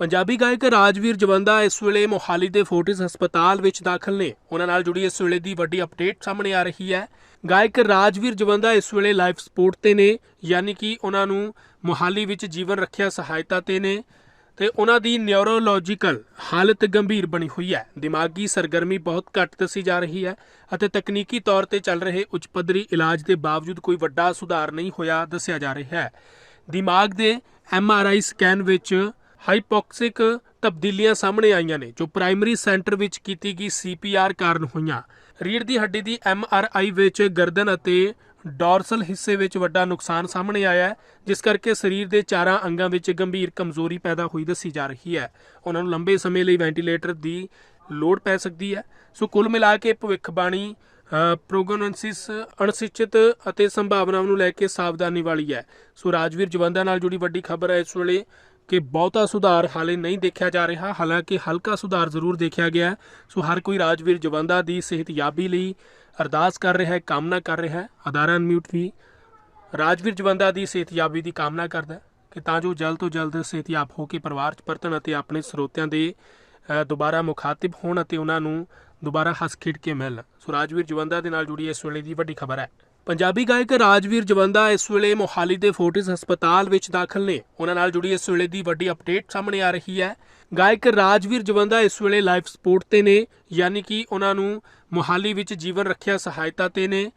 ਪੰਜਾਬੀ ਗਾਇਕ ਰਾਜਵੀਰ ਜਵੰਦਾ ਇਸ ਵੇਲੇ ਮੋਹਾਲੀ ਦੇ ਫੋਰਟਿਸ ਹਸਪਤਾਲ ਵਿੱਚ ਦਾਖਲ ਨੇ। ਉਹਨਾਂ ਨਾਲ ਜੁੜੀ ਇਸ ਵੇਲੇ ਦੀ ਵੱਡੀ ਅਪਡੇਟ ਸਾਹਮਣੇ ਆ ਰਹੀ ਹੈ। ਗਾਇਕ ਰਾਜਵੀਰ ਜਵੰਦਾ ਇਸ ਵੇਲੇ ਲਾਈਫ ਸਪੋਰਟ ਤੇ ਨੇ, ਯਾਨੀ ਕਿ ਉਹਨਾਂ ਨੂੰ ਮੋਹਾਲੀ ਵਿੱਚ ਜੀਵਨ ਰੱਖਿਆ ਸਹਾਇਤਾ ਤੇ ਨੇ ਤੇ ਉਹਨਾਂ ਦੀ ਨਿਊਰੋਲੋਜੀਕਲ ਹਾਲਤ ਗੰਭੀਰ ਬਣੀ ਹੋਈ ਹੈ। ਦਿਮਾਗੀ ਸਰਗਰਮੀ ਬਹੁਤ ਘੱਟ ਦੱਸੀ ਜਾ ਰਹੀ ਹੈ ਅਤੇ ਤਕਨੀਕੀ ਤੌਰ ਤੇ ਚੱਲ ਰਹੇ ਉੱਚ ਪੱਧਰੀ ਇਲਾਜ ਦੇ ਬਾਵਜੂਦ ਕੋਈ ਵੱਡਾ ਸੁਧਾਰ ਨਹੀਂ ਹੋਇਆ ਦੱਸਿਆ ਜਾ ਰਿਹਾ ਹੈ। ਦਿਮਾਗ ਦੇ ਐਮਆਰਆਈ ਸਕੈਨ ਵਿੱਚ ਹਾਈਪੋਕਸਿਕ ਤਬਦੀਲੀਆਂ ਸਾਹਮਣੇ ਆਈਆਂ ਨੇ, ਜੋ ਪ੍ਰਾਇਮਰੀ ਸੈਂਟਰ ਵਿੱਚ ਕੀਤੀ ਗਈ ਸੀਪੀਆਰ ਕਾਰਨ ਹੋਈਆਂ। ਰੀੜ ਦੀ ਹੱਡੀ ਦੀ ਐਮਆਰਆਈ ਵਿੱਚ ਗਰਦਨ ਅਤੇ ਡੋਰਸਲ ਹਿੱਸੇ ਵਿੱਚ ਵੱਡਾ ਨੁਕਸਾਨ ਸਾਹਮਣੇ ਆਇਆ ਹੈ, ਜਿਸ ਕਰਕੇ ਸਰੀਰ ਦੇ ਚਾਰਾਂ ਅੰਗਾਂ ਵਿੱਚ ਗੰਭੀਰ ਕਮਜ਼ੋਰੀ ਪੈਦਾ ਹੋਈ ਦੱਸੀ ਜਾ ਰਹੀ ਹੈ। ਉਹਨਾਂ ਨੂੰ ਲੰਬੇ ਸਮੇਂ ਲਈ ਵੈਂਟੀਲੇਟਰ ਦੀ ਲੋੜ ਪੈ ਸਕਦੀ ਹੈ। ਸੋ ਕੁੱਲ ਮਿਲਾ ਕੇ ਭਵਿੱਖਬਾਣੀ ਪ੍ਰੋਗਨੋਸਿਸ ਅਨਿਸ਼ਚਿਤ ਅਤੇ ਸੰਭਾਵਨਾਵਾਂ ਨੂੰ ਲੈ ਕੇ ਸਾਵਧਾਨੀ ਵਾਲੀ ਹੈ। ਸੋ ਰਾਜਵੀਰ ਜਵੰਦਾ ਨਾਲ ਜੁੜੀ ਵੱਡੀ ਖਬਰ ਹੈ। ਇਸ ਵੇਲੇ ਕਿ ਬਹੁਤਾ ਸੁਧਾਰ ਹਾਲੇ ਨਹੀਂ ਦੇਖਿਆ ਜਾ ਰਿਹਾ। ਹਾਲਾਂਕਿ ਹਲਕਾ ਸੁਧਾਰ ਜ਼ਰੂਰ ਦੇਖਿਆ ਗਿਆ ਸੋ ਹਰ ਕੋਈ ਰਾਜਵੀਰ ਜਵੰਦਾ ਦੀ ਸਿਹਤਯਾਬੀ ਲਈ ਅਰਦਾਸ ਕਰ ਰਿਹਾ ਹੈ, ਕਾਮਨਾ ਕਰ ਰਿਹਾ ਹੈ। ਅਦਾਰਾ ਅਨਮਿਊਟ ਵੀ ਰਾਜਵੀਰ ਜਵੰਦਾ ਦੀ ਸਿਹਤਯਾਬੀ ਦੀ ਕਾਮਨਾ ਕਰਦਾ ਹੈ ਕਿ ਤਾਂ ਜੋ ਜਲਦ ਤੋਂ ਜਲਦ ਸਿਹਤਯਾਬ ਹੋ ਕੇ ਪਰਿਵਾਰ 'ਚ ਪਰਤਣ ਅਤੇ ਆਪਣੇ ਸਰੋਤਿਆਂ ਦੇ ਦੁਬਾਰਾ ਮੁਖਾਤਿਬ ਹੋਣ ਅਤੇ ਉਹਨਾਂ ਨੂੰ ਦੁਬਾਰਾ ਹੱਸ ਖੇਡ ਕੇ ਮਿਲਣ। ਸੋ ਰਾਜਵੀਰ ਜਵੰਦਾ ਦੇ ਨਾਲ ਜੁੜੀ ਇਸ ਵੇਲੇ ਦੀ ਵੱਡੀ ਖਬਰ ਹੈ। ਪੰਜਾਬੀ ਗਾਇਕ ਰਾਜਵੀਰ ਜਵੰਦਾ ਇਸ ਵੇਲੇ ਮੋਹਾਲੀ ਦੇ ਫੋਰਟਿਸ ਹਸਪਤਾਲ ਵਿੱਚ ਦਾਖਲ ਨੇ। ਉਹਨਾਂ ਨਾਲ ਜੁੜੀ ਇਸ ਵੇਲੇ ਦੀ ਵੱਡੀ ਅਪਡੇਟ ਸਾਹਮਣੇ ਆ ਰਹੀ ਹੈ। ਗਾਇਕ ਰਾਜਵੀਰ ਜਵੰਦਾ ਇਸ ਵੇਲੇ ਲਾਈਫ ਸਪੋਰਟ ਤੇ ਨੇ, ਯਾਨੀ ਕਿ ਉਹਨਾਂ ਨੂੰ ਮੋਹਾਲੀ ਵਿੱਚ ਜੀਵਨ ਰੱਖਿਆ ਸਹਾਇਤਾ ਤੇ ਨੇ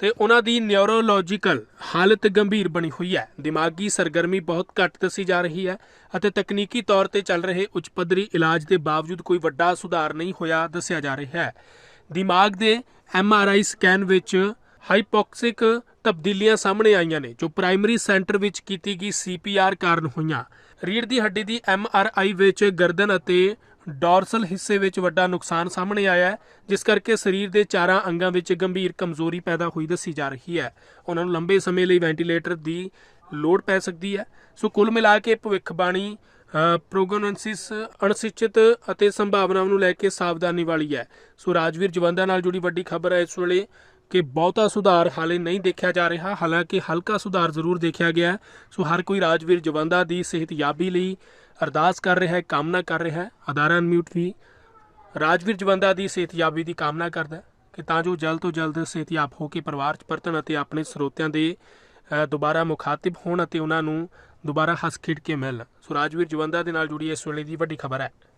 ਤੇ ਉਹਨਾਂ ਦੀ ਨਿਊਰੋਲੋਜੀਕਲ ਹਾਲਤ ਗੰਭੀਰ ਬਣੀ ਹੋਈ ਹੈ। ਦਿਮਾਗੀ ਸਰਗਰਮੀ ਬਹੁਤ ਘੱਟ ਦੱਸੀ ਜਾ ਰਹੀ ਹੈ ਅਤੇ ਤਕਨੀਕੀ ਤੌਰ ਤੇ ਚੱਲ ਰਹੇ ਉੱਚ ਪੱਧਰੀ ਇਲਾਜ ਦੇ ਬਾਵਜੂਦ ਕੋਈ ਵੱਡਾ ਸੁਧਾਰ ਨਹੀਂ ਹੋਇਆ ਦੱਸਿਆ ਜਾ ਰਿਹਾ ਹੈ। ਦਿਮਾਗ ਦੇ ਐੱਮ ਆਰ ਆਈ ਸਕੈਨ ਵਿੱਚ ਹਾਈਪੋਕਸਿਕ ਤਬਦੀਲੀਆਂ ਸਾਹਮਣੇ ਆਈਆਂ ਨੇ, ਜੋ ਪ੍ਰਾਇਮਰੀ ਸੈਂਟਰ ਵਿੱਚ ਕੀਤੀ ਗਈ ਸੀਪੀਆਰ ਕਾਰਨ ਹੋਈਆਂ। ਰੀੜ੍ਹ ਦੀ ਹੱਡੀ ਦੀ ਐਮਆਰਆਈ ਵਿੱਚ ਗਰਦਨ ਅਤੇ ਡੋਰਸਲ ਹਿੱਸੇ ਵਿੱਚ ਵੱਡਾ ਨੁਕਸਾਨ ਸਾਹਮਣੇ ਆਇਆ ਹੈ, ਜਿਸ ਕਰਕੇ ਸਰੀਰ ਦੇ ਚਾਰਾਂ ਅੰਗਾਂ ਵਿੱਚ ਗੰਭੀਰ ਕਮਜ਼ੋਰੀ ਪੈਦਾ ਹੋਈ ਦੱਸੀ ਜਾ ਰਹੀ ਹੈ। ਉਹਨਾਂ ਨੂੰ ਲੰਬੇ ਸਮੇਂ ਲਈ ਵੈਂਟੀਲੇਟਰ ਦੀ ਲੋੜ ਪੈ ਸਕਦੀ ਹੈ। ਸੋ ਕੁੱਲ ਮਿਲਾ ਕੇ ਭਵਿੱਖਬਾਣੀ ਪ੍ਰੋਗਨੋਸਿਸ ਅਨਿਸ਼ਚਿਤ ਅਤੇ ਸੰਭਾਵਨਾਵਾਂ ਨੂੰ ਲੈ ਕੇ ਸਾਵਧਾਨੀ ਵਾਲੀ ਹੈ। ਸੋ ਰਾਜਵੀਰ ਜਵੰਦਾ ਨਾਲ ਜੁੜੀ ਵੱਡੀ ਖਬਰ ਹੈ। ਇਸ ਵੇਲੇ ਕਿ ਬਹੁਤਾ ਸੁਧਾਰ ਹਾਲੇ ਨਹੀਂ ਦੇਖਿਆ ਜਾ ਰਿਹਾ। ਹਾਲਾਂਕਿ ਹਲਕਾ ਸੁਧਾਰ ਜ਼ਰੂਰ ਦੇਖਿਆ ਗਿਆ ਸੋ ਹਰ ਕੋਈ ਰਾਜਵੀਰ ਜਵੰਦਾ ਦੀ ਸਿਹਤਯਾਬੀ ਲਈ ਅਰਦਾਸ ਕਰ ਰਿਹਾ ਹੈ, ਕਾਮਨਾ ਕਰ ਰਿਹਾ ਹੈ। ਅਦਾਰਾ ਅਨਮਿਊਟ ਵੀ ਰਾਜਵੀਰ ਜਵੰਦਾ ਦੀ ਸਿਹਤਯਾਬੀ ਦੀ ਕਾਮਨਾ ਕਰਦਾ ਹੈ ਕਿ ਤਾਂ ਜੋ ਜਲਦ ਤੋਂ ਜਲਦ ਸਿਹਤਯਾਬ ਹੋ ਕੇ ਪਰਿਵਾਰ 'ਚ ਪਰਤਣ ਅਤੇ ਆਪਣੇ ਸਰੋਤਿਆਂ ਦੇ ਦੁਬਾਰਾ ਮੁਖਾਤਿਬ ਹੋਣ ਅਤੇ ਉਹਨਾਂ ਨੂੰ ਦੁਬਾਰਾ ਹੱਸ ਖੇਡ ਕੇ ਮਿਲਣ। ਸੋ ਰਾਜਵੀਰ ਜਵੰਦਾ ਦੇ ਨਾਲ ਜੁੜੀ ਇਸ ਵੇਲੇ ਦੀ ਵੱਡੀ ਖਬਰ ਹੈ।